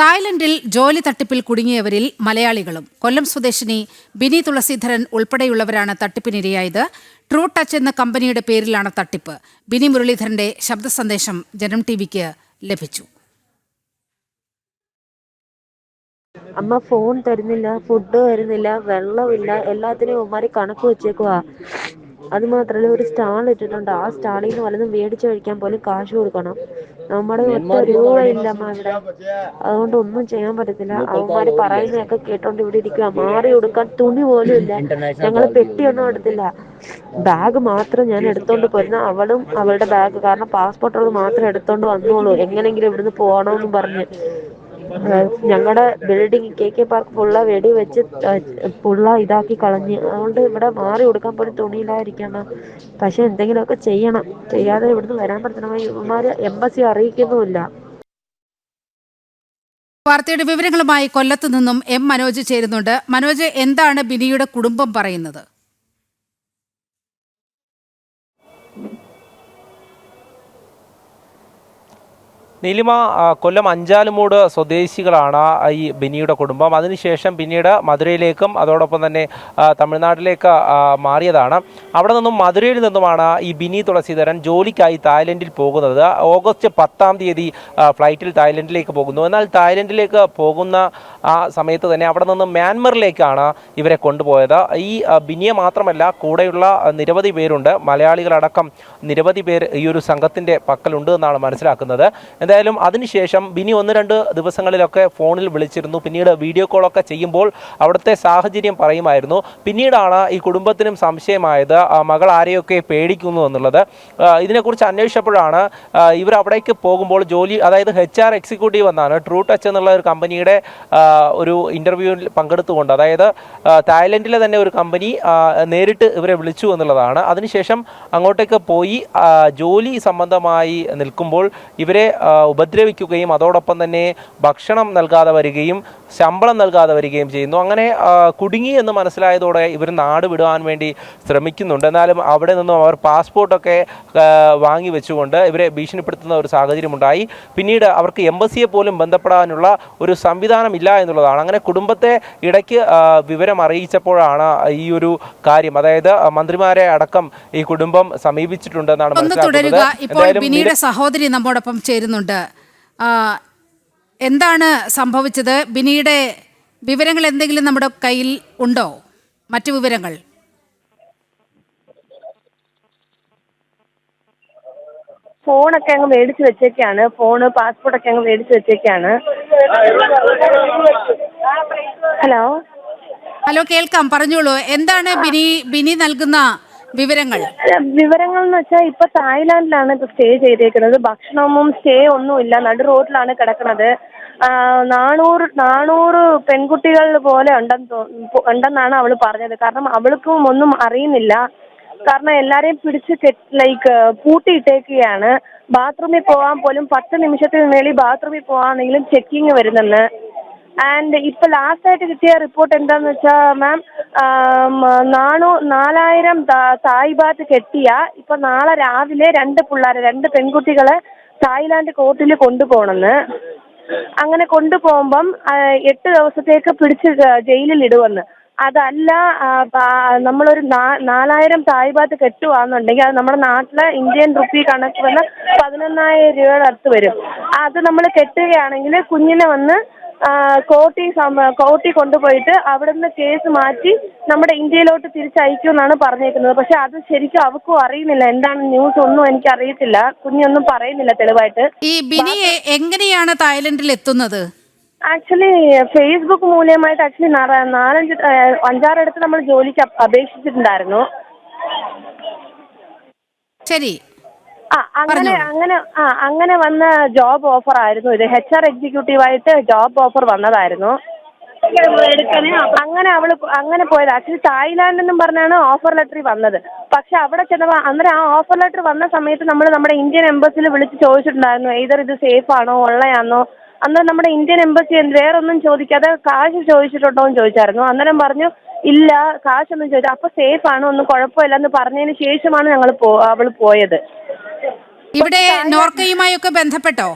തായ്ലൻഡിൽ ജോലി തട്ടിപ്പിൽ കുടുങ്ങിയവരിൽ മലയാളികളും. കൊല്ലം സ്വദേശിനി ബിനി തുളസീധരൻ ഉൾപ്പെടെയുള്ളവരാണ് തട്ടിപ്പിനിരയായത്. ട്രൂ ടച്ച് എന്ന കമ്പനിയുടെ പേരിലാണ് തട്ടിപ്പ്. ബിനി മുരളീധരന്റെ ശബ്ദ സന്ദേശം ജനം ടിവിക്ക് ലഭിച്ചു. അമ്മ ഫോൺ തരുന്നില്ല ഫുഡ് തരുന്നില്ല വെള്ളമില്ല എല്ലാത്തിനും ഉമ്മാരി കണക്ക് വെച്ചേക്കുവാ. അത് മാത്രല്ല ഒരു സ്റ്റാൾ ഇട്ടിട്ടുണ്ട്. ആ സ്റ്റാളിൽ നിന്ന് വല്ലതും മേടിച്ചു കഴിക്കാൻ പോലും കാശ് കൊടുക്കണം. നമ്മുടെ ഒറ്റ രൂപ ഇല്ല അമ്മ ഇവിടെ അതുകൊണ്ട് ഒന്നും ചെയ്യാൻ പറ്റത്തില്ല. അവന്മാര് പറയുന്നതൊക്കെ കേട്ടോണ്ട് ഇവിടെ ഇരിക്കുക മാറി കൊടുക്കാൻ തുണി പോലും ഇല്ല. ഞങ്ങൾ പെട്ടിയൊന്നും എടുത്തില്ല. ബാഗ് മാത്രം ഞാൻ എടുത്തോണ്ട് പോരുന്ന അവളും അവളുടെ ബാഗ്. കാരണം പാസ്പോർട്ടുകൾ മാത്രം എടുത്തോണ്ട് വന്നോളൂ. എങ്ങനെങ്കിലും ഇവിടുന്ന് പോകണമെന്ന് പറഞ്ഞ്. ഞങ്ങളുടെ ബിൽഡിംഗ് കെ കെ പാർക്ക് പുള്ള വെടി വെച്ച് പുള്ള ഇതാക്കി കളഞ്ഞ്. അതുകൊണ്ട് ഇവിടെ മാറി കൊടുക്കാൻ പോലും തുണിയില്ലാതിരിക്കണം. പക്ഷെ എന്തെങ്കിലുമൊക്കെ ചെയ്യണം. ചെയ്യാതെ ഇവിടുന്ന് വരാൻ പറ്റണം ഇവന്മാര് എംബസി അറിയിക്കുന്നുമില്ല. വാർത്തയുടെ വിവരങ്ങളുമായി കൊല്ലത്തു നിന്നും എം മനോജ് ചേരുന്നുണ്ട്. മനോജ് എന്താണ് ബിനിയുടെ കുടുംബം പറയുന്നത്? നീലിമ കൊല്ലം അഞ്ചാലുമൂട് സ്വദേശികളാണ് ഈ ബിനിയുടെ കുടുംബം. അതിനുശേഷം പിന്നീട് മധുരയിലേക്കും അതോടൊപ്പം തന്നെ തമിഴ്നാട്ടിലേക്ക് മാറിയതാണ്. അവിടെ നിന്നും മധുരയിൽ നിന്നുമാണ് ഈ ബിനി തുളസീധരൻ ജോലിക്കായി തായ്ലൻഡിൽ പോകുന്നത്. ഓഗസ്റ്റ് പത്താം തീയതി ഫ്ലൈറ്റിൽ തായ്ലൻഡിലേക്ക് പോകുന്നു. എന്നാൽ തായ്ലൻഡിലേക്ക് പോകുന്ന ആ സമയത്ത് തന്നെ അവിടെ നിന്ന് മ്യാൻമറിലേക്കാണ് ഇവരെ കൊണ്ടുപോയത്. ഈ ബിനിയെ മാത്രമല്ല കൂടെയുള്ള നിരവധി പേരുണ്ട്. മലയാളികളടക്കം നിരവധി പേർ ഈ ഒരു സംഘത്തിന്റെ പക്കലുണ്ട് എന്നാണ് മനസ്സിലാക്കുന്നത്. എന്തായാലും അതിനുശേഷം ബിനി ഒന്ന് രണ്ട് ദിവസങ്ങളിലൊക്കെ ഫോണിൽ വിളിച്ചിരുന്നു. പിന്നീട് വീഡിയോ കോളൊക്കെ ചെയ്യുമ്പോൾ അവിടുത്തെ സാഹചര്യം പറയുമായിരുന്നു. പിന്നീടാണ് ഈ കുടുംബത്തിനും സംശയമായത് മകൾ ആരെയൊക്കെ പേടിക്കുന്നു എന്നുള്ളത്. ഇതിനെക്കുറിച്ച് അന്വേഷിച്ചപ്പോഴാണ് ഇവർ അവിടേക്ക് പോകുമ്പോൾ ജോലി അതായത് എച്ച് ആർ എക്സിക്യൂട്ടീവ് എന്നാണ് ട്രൂ ടച്ച് എന്നുള്ള ഒരു കമ്പനിയുടെ ഒരു ഇന്റർവ്യൂവിൽ പങ്കെടുത്തുകൊണ്ട് അതായത് തായ്ലൻഡിലെ തന്നെ ഒരു കമ്പനി നേരിട്ട് ഇവരെ വിളിച്ചു എന്നുള്ളതാണ്. അതിനുശേഷം അങ്ങോട്ടേക്ക് പോയി ജോലി സംബന്ധമായി നിൽക്കുമ്പോൾ ഇവരെ ഉപദ്രവിക്കുകയും അതോടൊപ്പം തന്നെ ഭക്ഷണം നൽകാതെ വരികയും ശമ്പളം നൽകാതെ വരികയും ചെയ്യുന്നു. അങ്ങനെ കുടുങ്ങി എന്ന് മനസ്സിലായതോടെ ഇവർ നാട് വിടുവാൻ വേണ്ടി ശ്രമിക്കുന്നുണ്ട്. എന്നാലും അവിടെ നിന്നും അവർ പാസ്പോർട്ടൊക്കെ വാങ്ങിവെച്ചുകൊണ്ട് വാങ്ങി വെച്ചുകൊണ്ട് ഇവരെ ഭീഷണിപ്പെടുത്തുന്ന ഒരു സാഹചര്യമുണ്ടായി. പിന്നീട് അവർക്ക് എംബസിയെ പോലും ബന്ധപ്പെടാനുള്ള ഒരു സംവിധാനം ഇല്ല എന്നുള്ളതാണ്. അങ്ങനെ കുടുംബത്തെ ഇടയ്ക്ക് വിവരം അറിയിച്ചപ്പോഴാണ് ഈ ഒരു കാര്യം. അതായത് മന്ത്രിമാരെ അടക്കം ഈ കുടുംബം സമീപിച്ചിട്ടുണ്ടെന്നാണ് മനസ്സിലാക്കുന്നത്. സഹോദരി നമ്മോടൊപ്പം ചേരുന്നുണ്ട്. ആ, എന്താണ് സംഭവിച്ചത്? ബിനിയുടെ വിവരങ്ങൾ എന്തെങ്കിലും നമ്മുടെ കയ്യിൽ ഉണ്ടോ? മറ്റു വിവരങ്ങൾ? ഫോണൊക്കെ അങ്ങ് മേടിച്ചു വെച്ചേക്കാണ്. ഫോണ് പാസ്പോർട്ടൊക്കെ അങ്ങ് മേടിച്ചു വെച്ചേക്കാണ്. ഹലോ? ഹലോ കേൾക്കാം. പറഞ്ഞോളൂ. എന്താണ് ബിനി ബിനി നൽകുന്ന വിവരങ്ങൾ. വിവരങ്ങൾ എന്ന് വെച്ചാൽ ഇപ്പൊ തായ്ലാന്റിലാണ് ഇപ്പൊ സ്റ്റേ ചെയ്തേക്കുന്നത്. ഭക്ഷണമൊന്നും സ്റ്റേ ഒന്നുമില്ല. നടു റോഡിലാണ് കിടക്കുന്നത് നാനൂറ് നാനൂറ് പെൺകുട്ടികൾ പോലെ ഉണ്ടെന്ന് ഉണ്ടെന്നാണ് അവൾ പറഞ്ഞത്. കാരണം അവൾക്കും ഒന്നും അറിയുന്നില്ല. കാരണം എല്ലാരെയും പിടിച്ച് ലൈക്ക് പൂട്ടിയിട്ടേക്കുകയാണ്. ബാത്റൂമിൽ പോകാൻ പോലും പത്ത് നിമിഷത്തിന് മേളിൽ ബാത്റൂമിൽ പോകാണെങ്കിലും ചെക്കിങ് വരുന്നെന്ന്. ആൻഡ് ഇപ്പൊ ലാസ്റ്റ് ആയിട്ട് കിട്ടിയ റിപ്പോർട്ട് എന്താന്ന് വെച്ചാൽ മാം നാണു നാലായിരം താ- തായ് ബാത്ത് കെട്ടിയ ഇപ്പൊ നാളെ രാവിലെ രണ്ട് പിള്ളേരെ രണ്ട് പെൺകുട്ടികളെ തായ്ലാന്റ് കോർട്ടിൽ കൊണ്ടുപോകണമെന്ന് അങ്ങനെ കൊണ്ടുപോകുമ്പം എട്ട് ദിവസത്തേക്ക് പിടിച്ച് ജയിലിൽ ഇടുവെന്ന്. അതല്ല നമ്മളൊരു നാലായിരം തായ് ബാത്ത് കെട്ടുവാന്നുണ്ടെങ്കിൽ അത് നമ്മുടെ നാട്ടിലെ ഇന്ത്യൻ റുപ്പി കണക്ക് വന്ന് പതിനൊന്നായിരം രൂപയുടെ അടുത്ത് വരും. അത് നമ്മൾ കെട്ടുകയാണെങ്കിൽ കുഞ്ഞിനെ വന്ന് കോർട്ടി കോർട്ടി കൊണ്ടുപോയിട്ട് അവിടുന്ന് കേസ് മാറ്റി നമ്മുടെ ഇന്ത്യയിലോട്ട് തിരിച്ചയക്കുമെന്നാണ് പറഞ്ഞേക്കുന്നത്. പക്ഷെ അത് ശരിക്കും അവക്കും അറിയുന്നില്ല. എന്താണ് ന്യൂസ് ഒന്നും എനിക്ക് അറിയത്തില്ല കുഞ്ഞൊന്നും പറയുന്നില്ല തെളിവായിട്ട്. ഈ ബിനി എങ്ങനെയാണ് തായ്ലൻഡിൽ എത്തുന്നത്? ആക്ച്വലി ഫേസ്ബുക്ക് മൂല്യമായിട്ട് ആക്ച്വലി നാലഞ്ച് അഞ്ചാറിടത്ത് നമ്മൾ ജോലിക്ക് അപ്- അപേക്ഷിച്ചിട്ടുണ്ടായിരുന്നു. ശരി. ആ അങ്ങനെ അങ്ങനെ ആ അങ്ങനെ വന്ന ജോബ് ഓഫർ ആയിരുന്നു ഇത്. എച്ച് ആർ എക്സിക്യൂട്ടീവ് ആയിട്ട് ജോബ് ഓഫർ വന്നതായിരുന്നു. അങ്ങനെ അവൾ അങ്ങനെ പോയത്. ആക്ച്വലി തായ്ലാന്റ് എന്നും പറഞ്ഞാണ് ഓഫർ ലെറ്റർ വന്നത്. പക്ഷെ അവിടെ ചെന്നപ്പോ അന്നേരം ആ ഓഫർ ലെറ്റർ വന്ന സമയത്ത് നമ്മൾ നമ്മുടെ ഇന്ത്യൻ എംബസിയിൽ വിളിച്ച് ചോദിച്ചിട്ടുണ്ടായിരുന്നു ഏതർ ഇത് സേഫ് ആണോ ഉള്ളയാണോ അന്ന് നമ്മുടെ ഇന്ത്യൻ എംബസി വേറൊന്നും ചോദിക്കാതെ കാശ് ചോദിച്ചിട്ടുണ്ടോ എന്ന് ചോദിച്ചായിരുന്നു. അന്നേരം പറഞ്ഞു ഇല്ല കാശൊന്നും ചോദിച്ചു അപ്പൊ സേഫ് ആണ്? ഒന്നും കുഴപ്പമില്ല എന്ന് പറഞ്ഞതിന് ശേഷമാണ് ഞങ്ങൾ അവൾ അവൾ പോയത്. ഇവിടെ നോർക്കയുമായൊക്കെ ബന്ധപ്പെട്ടോ?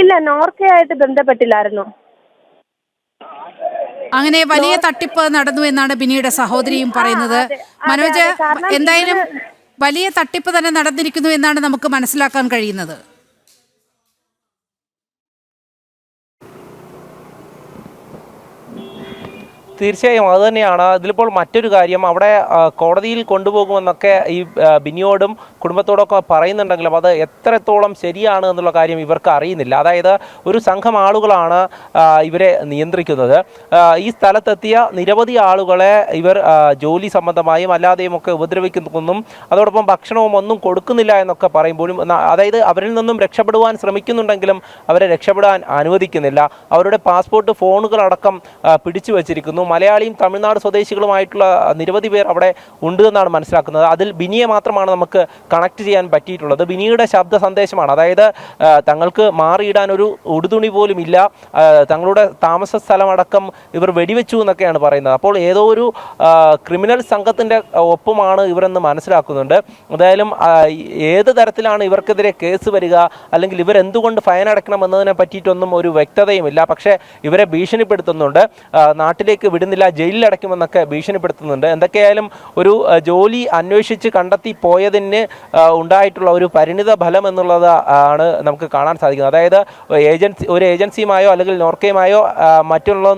ഇല്ല നോർക്കയായിട്ട് ബന്ധപ്പെട്ടില്ലായിരുന്നു. അങ്ങനെ വലിയ തട്ടിപ്പ് നടന്നു എന്നാണ് ബിനിയുടെ സഹോദരിയും പറയുന്നത്. മനോജ് എന്തായാലും വലിയ തട്ടിപ്പ് തന്നെ നടന്നിരിക്കുന്നു എന്നാണ് നമുക്ക് മനസ്സിലാക്കാൻ കഴിയുന്നത്. തീർച്ചയായും അത് തന്നെയാണ്. ഇതിലിപ്പോൾ മറ്റൊരു കാര്യം അവിടെ കോടതിയിൽ കൊണ്ടുപോകുമെന്നൊക്കെ ഈ ബിനിയോടും കുടുംബത്തോടൊക്കെ പറയുന്നുണ്ടെങ്കിലും അത് എത്രത്തോളം ശരിയാണ് എന്നുള്ള കാര്യം ഇവർക്ക് അറിയുന്നില്ല. അതായത് ഒരു സംഘം ആളുകളാണ് ഇവരെ നിയന്ത്രിക്കുന്നത്. ഈ സ്ഥലത്തെത്തിയ നിരവധി ആളുകളെ ഇവർ ജോലി സംബന്ധമായും അല്ലാതെയും ഒക്കെ ഉപദ്രവിക്കുന്നതും അതോടൊപ്പം ഭക്ഷണവും ഒന്നും കൊടുക്കുന്നില്ല എന്നൊക്കെ പറയുമ്പോഴും അതായത് അവരിൽ നിന്നും രക്ഷപ്പെടുവാൻ ശ്രമിക്കുന്നുണ്ടെങ്കിലും അവരെ രക്ഷപ്പെടാൻ അനുവദിക്കുന്നില്ല. അവരുടെ പാസ്പോർട്ട് ഫോണുകളടക്കം പിടിച്ചു വച്ചിരിക്കുന്നു. മലയാളിയും തമിഴ്നാട് സ്വദേശികളുമായിട്ടുള്ള നിരവധി പേർ അവിടെ ഉണ്ട് എന്നാണ് മനസ്സിലാക്കുന്നത്. അതിൽ ബിനിയെ മാത്രമാണ് നമുക്ക് കണക്ട് ചെയ്യാൻ പറ്റിയിട്ടുള്ളത്. ബിനിയുടെ ശബ്ദ സന്ദേശമാണ്. അതായത് തങ്ങൾക്ക് മാറിയിടാൻ ഒരു ഉടുതുണി പോലും ഇല്ല. തങ്ങളുടെ താമസ സ്ഥലമടക്കം ഇവർ വെടിവെച്ചു എന്നൊക്കെയാണ് പറയുന്നത്. അപ്പോൾ ഏതോ ഒരു ക്രിമിനൽ സംഘത്തിന്റെ ഒപ്പമാണ് ഇവരെന്ന് മനസ്സിലാക്കുന്നുണ്ട്. എന്തായാലും ഏത് തരത്തിലാണ് ഇവർക്കെതിരെ കേസ് വരിക അല്ലെങ്കിൽ ഇവരെന്തുകൊണ്ട് ഫൈൻ അടയ്ക്കണം എന്നതിനെ പറ്റിയിട്ടൊന്നും ഒരു വ്യക്തതയുമില്ല. പക്ഷേ ഇവരെ ഭീഷണിപ്പെടുത്തുന്നുണ്ട്. നാട്ടിലേക്ക് വിടുന്നില്ല ജയിലിലടയ്ക്കുമെന്നൊക്കെ ഭീഷണിപ്പെടുത്തുന്നുണ്ട്. എന്തൊക്കെയായാലും ഒരു ജോലി അന്വേഷിച്ച് കണ്ടെത്തി പോയതിന് ഉണ്ടായിട്ടുള്ള ഒരു പരിണിത ഫലം എന്നുള്ളത് ആണ് നമുക്ക് കാണാൻ സാധിക്കുന്നത്. അതായത് ഏജൻസി ഒരു ഏജൻസിയുമായോ അല്ലെങ്കിൽ നോർക്കയുമായോ മറ്റുള്ള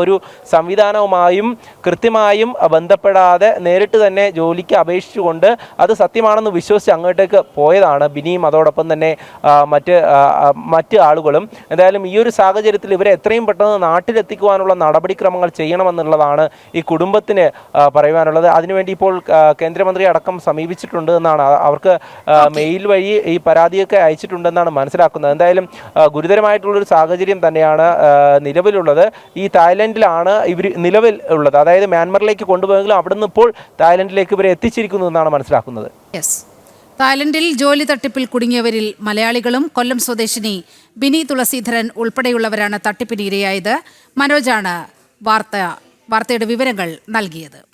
ഒരു സംവിധാനവുമായും കൃത്യമായും ബന്ധപ്പെടാതെ നേരിട്ട് തന്നെ ജോലിക്ക് അപേക്ഷിച്ചുകൊണ്ട് അത് സത്യമാണെന്ന് വിശ്വസിച്ച് അങ്ങോട്ടേക്ക് പോയതാണ് ബിനിയും അതോടൊപ്പം തന്നെ മറ്റ് മറ്റ് ആളുകളും. എന്തായാലും ഈ ഒരു സാഹചര്യത്തിൽ ഇവരെ എത്രയും പെട്ടെന്ന് നാട്ടിലെത്തിക്കുവാനുള്ള നടപടിക്രമങ്ങൾ ചെയ്യണമെന്നുള്ളതാണ് ഈ കുടുംബത്തിന് പറയുവാനുള്ളത്. അതിനുവേണ്ടി ഇപ്പോൾ കേന്ദ്രമന്ത്രി അടക്കം സമീപിച്ചിട്ടുണ്ട് എന്നാണ് അവർക്ക് മെയിൽ വഴി ഈ പരാതിയൊക്കെ അയച്ചിട്ടുണ്ടെന്നാണ് മനസ്സിലാക്കുന്നത്. എന്തായാലും ഗുരുതരമായിട്ടുള്ളൊരു സാഹചര്യം തന്നെയാണ് നിലവിലുള്ളത്. ഈ തായ്ലൻഡിലാണ് ഇവർ നിലവിൽ ഉള്ളത്. അതായത് മ്യാൻമറിലേക്ക് കൊണ്ടുപോയെങ്കിലും അവിടെ നിന്ന് ഇപ്പോൾ തായ്ലൻഡിലേക്ക് ഇവരെ എത്തിച്ചിരിക്കുന്നു എന്നാണ് മനസ്സിലാക്കുന്നത്. തായ്ലൻഡിൽ ജോലി തട്ടിപ്പിൽ കുടുങ്ങിയവരിൽ മലയാളികളും കൊല്ലം സ്വദേശിനി ബിനി തുളസീധരൻ ഉൾപ്പെടെയുള്ളവരാണ് തട്ടിപ്പിന് ഇരയായത് മനോജാണ് വാർത്ത വാർത്തയുടെ വിവരങ്ങൾ നൽകിയത്.